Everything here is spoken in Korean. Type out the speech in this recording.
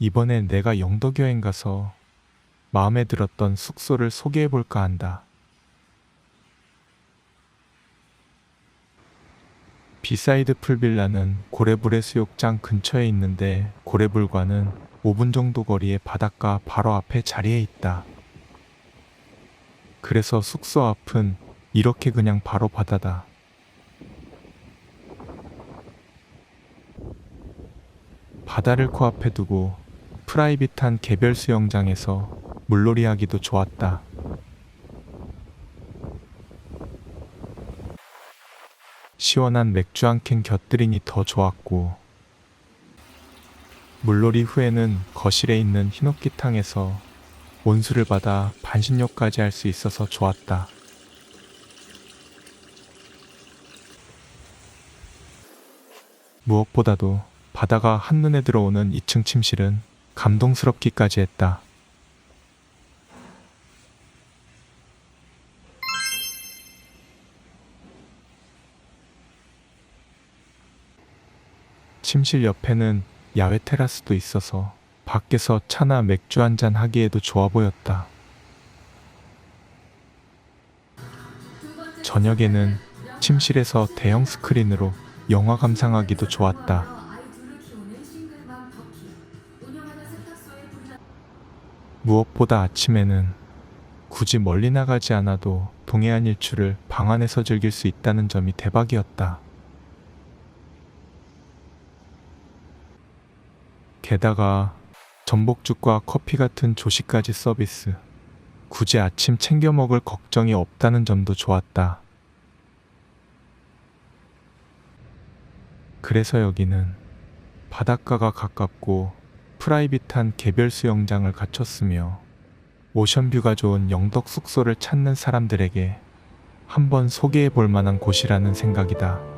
이번엔 내가 영덕 여행 가서 마음에 들었던 숙소를 소개해 볼까 한다. 비사이드 풀빌라는 고래불의 수욕장 근처에 있는데 고래불과는 5분 정도 거리의 바닷가 바로 앞에 자리해 있다. 그래서 숙소 앞은 이렇게 그냥 바로 바다다. 바다를 코앞에 두고 프라이빗한 개별 수영장에서 물놀이 하기도 좋았다. 시원한 맥주 한 캔 곁들이니 더 좋았고, 물놀이 후에는 거실에 있는 흰옥기탕에서 온수를 받아 반신욕까지 할 수 있어서 좋았다. 무엇보다도 바다가 한눈에 들어오는 2층 침실은 감동스럽기까지 했다. 침실 옆에는 야외 테라스도 있어서 밖에서 차나 맥주 한 잔 하기에도 좋아 보였다. 저녁에는 침실에서 대형 스크린으로 영화 감상하기도 좋았다. 무엇보다 아침에는 굳이 멀리 나가지 않아도 동해안 일출을 방 안에서 즐길 수 있다는 점이 대박이었다. 게다가 전복죽과 커피 같은 조식까지 서비스. 굳이 아침 챙겨 먹을 걱정이 없다는 점도 좋았다. 그래서 여기는 바닷가가 가깝고 프라이빗한 개별 수영장을 갖췄으며 오션뷰가 좋은 영덕 숙소를 찾는 사람들에게 한번 소개해 볼 만한 곳이라는 생각이다.